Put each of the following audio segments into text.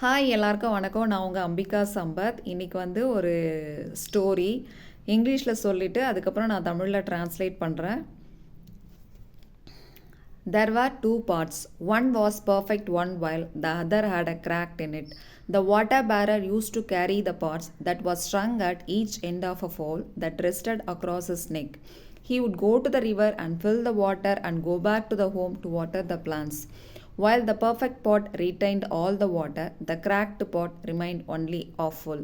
Hi எல்லாருக்கும் வணக்கம் நான் உங்கள் அம்பிகா சம்பத் இன்றைக்கி வந்து ஒரு ஸ்டோரி இங்கிலீஷில் சொல்லிவிட்டு அதுக்கப்புறம் நான் தமிழில் ட்ரான்ஸ்லேட் பண்ணுறேன் there are two parts one was perfect one while the other had a cracked in it the water bearer used to carry the parts that was strung at each end of a pole that rested across his neck he would go to the river and fill the water and go back to the home to water the plants While the perfect pot retained all the water, the cracked pot remained only half full.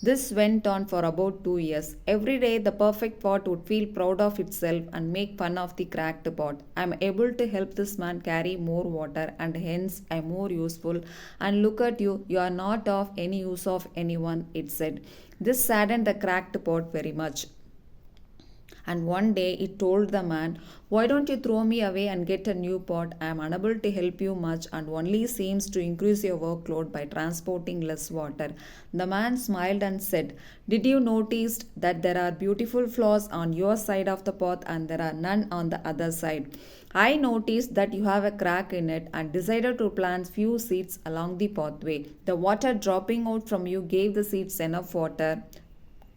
This went on for about two years. Every day, the perfect pot would feel proud of itself and make fun of the cracked pot. I am able to help this man carry more water, and hence I am more useful. And look at you, you are not of any use of anyone, it said. This saddened the cracked pot very much. And one day it told the man, Why don't you throw me away and get a new pot? I am unable to help you much and only seems to increase your workload by transporting less water. The man smiled and said, Did you notice that there are beautiful flowers on your side of the pot and there are none on the other side? I noticed that you have a crack in it and decided to plant few seeds along the pathway. The water dropping out from you gave the seeds enough water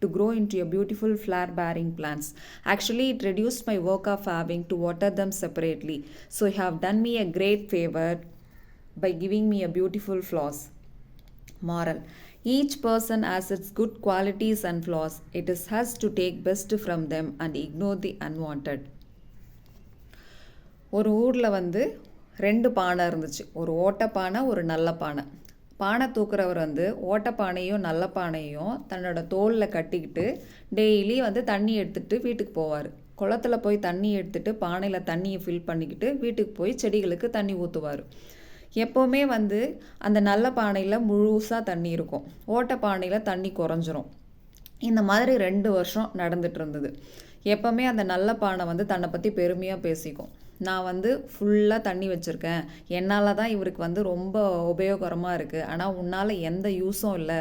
to grow into your beautiful flower bearing plants. Actually, it reduced my work of having to water them separately. So, you have done me a great favor by giving me a beautiful flowers. Moral Each person has its good qualities and flaws. It is us to take best from them and ignore the unwanted. ஒரு ஊரில் வந்து ரெண்டு பானை இருந்துச்சு ஒரு ஓட்ட பானை ஒரு நல்ல பானை பானை தூக்குறவர் வந்து ஓட்டப்பானையும் நல்ல பானையும் தன்னோட தோலில் கட்டிக்கிட்டு டெய்லி வந்து தண்ணி எடுத்துகிட்டு வீட்டுக்கு போவார். குளத்துல போய் தண்ணி எடுத்துகிட்டு பானையில் தண்ணியை ஃபில் பண்ணிக்கிட்டு வீட்டுக்கு போய் செடிகளுக்கு தண்ணி ஊற்றுவார் எப்போவுமே வந்து அந்த நல்ல பானையில் முழுசாக தண்ணி இருக்கும். ஓட்ட பானையில் தண்ணி குறைஞ்சிரும். இந்த மாதிரி ரெண்டு வருஷம் நடந்துட்டு இருந்தது. எப்போவுமே அந்த நல்ல பானை வந்து தன்னை பற்றி பெருமையாக பேசிக்கும். நான் வந்து ஃபுல்லாக தண்ணி வச்சுருக்கேன். என்னால் தான் இவருக்கு வந்து ரொம்ப உபயோகரமாக இருக்குது ஆனால் உன்னால் எந்த யூஸும் இல்லை.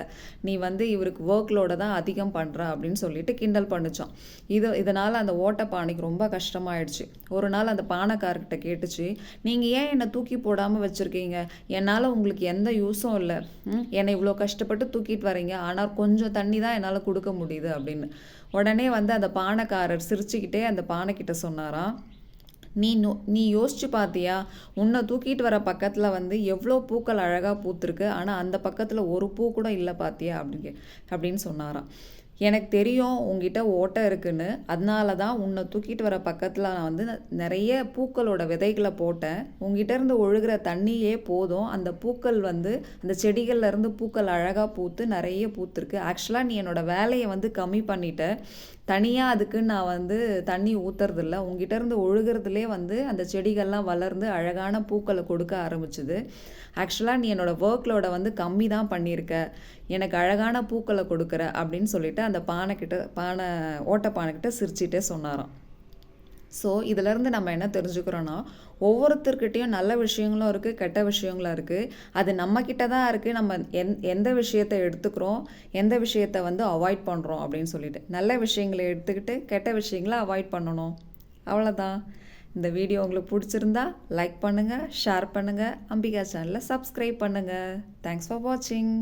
நீ வந்து இவருக்கு ஒர்க்லோட தான் அதிகம் பண்ணுற அப்படின்னு சொல்லிட்டு கிண்டல் பண்ணிச்சோம். இது இதனால் அந்த ஓட்ட பானைக்கு ரொம்ப கஷ்டமாயிடுச்சு. ஒரு நாள் அந்த பானைக்காரர்கிட்ட கேட்டுச்சு நீங்கள் ஏன் என்னை தூக்கி போடாமல் வச்சுருக்கீங்க? என்னால் உங்களுக்கு எந்த யூஸும் இல்லை. என்னை இவ்வளோ கஷ்டப்பட்டு தூக்கிட்டு வரீங்க ஆனால் கொஞ்சம் தண்ணி தான் என்னால் கொடுக்க முடியுது அப்படின்னு. உடனே வந்து அந்த பானைக்காரர் சிரிச்சுக்கிட்டே அந்த பானைக்கிட்ட சொன்னாராம். நீ நோ நீ யோசிச்சு பார்த்தியா உன்னை தூக்கிட்டு வர பக்கத்தில் வந்து எவ்வளோ பூக்கள் அழகாக பூத்துருக்கு ஆனால் அந்த பக்கத்தில் ஒரு பூ கூட இல்லை பார்த்தியா அப்படிங்க அப்படின்னு சொன்னாராம். எனக்கு தெரியும் உங்ககிட்ட ஓட்டை இருக்குன்னு. அதனால தான் உன்னை தூக்கிட்டு வர பக்கத்தில் நான் வந்து நிறைய பூக்களோட விதைகளை போட்டேன். உங்ககிட்ட இருந்து ஒழுகிற தண்ணியே போதும். அந்த பூக்கள் வந்து அந்த செடிகள்லேருந்து பூக்கள் அழகாக பூத்து நிறைய பூத்துருக்கு. ஆக்சுவலாக நீ என்னோடய வேலையை வந்து கம்மி பண்ணிட்ட. தனியாக அதுக்கு நான் வந்து தண்ணி ஊற்றுறதில்ல உங்ககிட்ட இருந்து ஒழுகிறதுலே வந்து அந்த செடிகள்லாம் வளர்ந்து அழகான பூக்களை கொடுக்க ஆரம்பிச்சுது. ஆக்சுவலாக நீ என்னோடய ஒர்க்லோட வந்து கம்மி தான் பண்ணியிருக்க. எனக்கு அழகான பூக்களை கொடுக்குற அப்படின்னு சொல்லிட்டு அந்த பானைக்கிட்ட பானை ஓட்ட பானைக்கிட்ட சிரிச்சிட்டே சொன்னாராம். ஸோ இதிலேருந்து நம்ம என்ன தெரிஞ்சுக்கிறோன்னா ஒவ்வொருத்தர்கிட்டையும் நல்ல விஷயங்களும் இருக்குது கெட்ட விஷயங்களும் இருக்குது அது நம்மக்கிட்ட தான் இருக்குது நம்ம எந் எந்த விஷயத்தை எடுத்துக்கிறோம் எந்த விஷயத்தை வந்து அவாய்ட் பண்ணுறோம் அப்படின்னு சொல்லிட்டு. நல்ல விஷயங்களை எடுத்துக்கிட்டு கெட்ட விஷயங்களை அவாய்ட் பண்ணணும். அவ்வளோதான் இந்த வீடியோ உங்களுக்கு பிடிச்சிருந்தா லைக் பண்ணுங்கள் ஷேர் பண்ணுங்கள் அம்பிகா சேனலை சப்ஸ்கிரைப் பண்ணுங்கள் தேங்க்ஸ் ஃபார் வாட்சிங்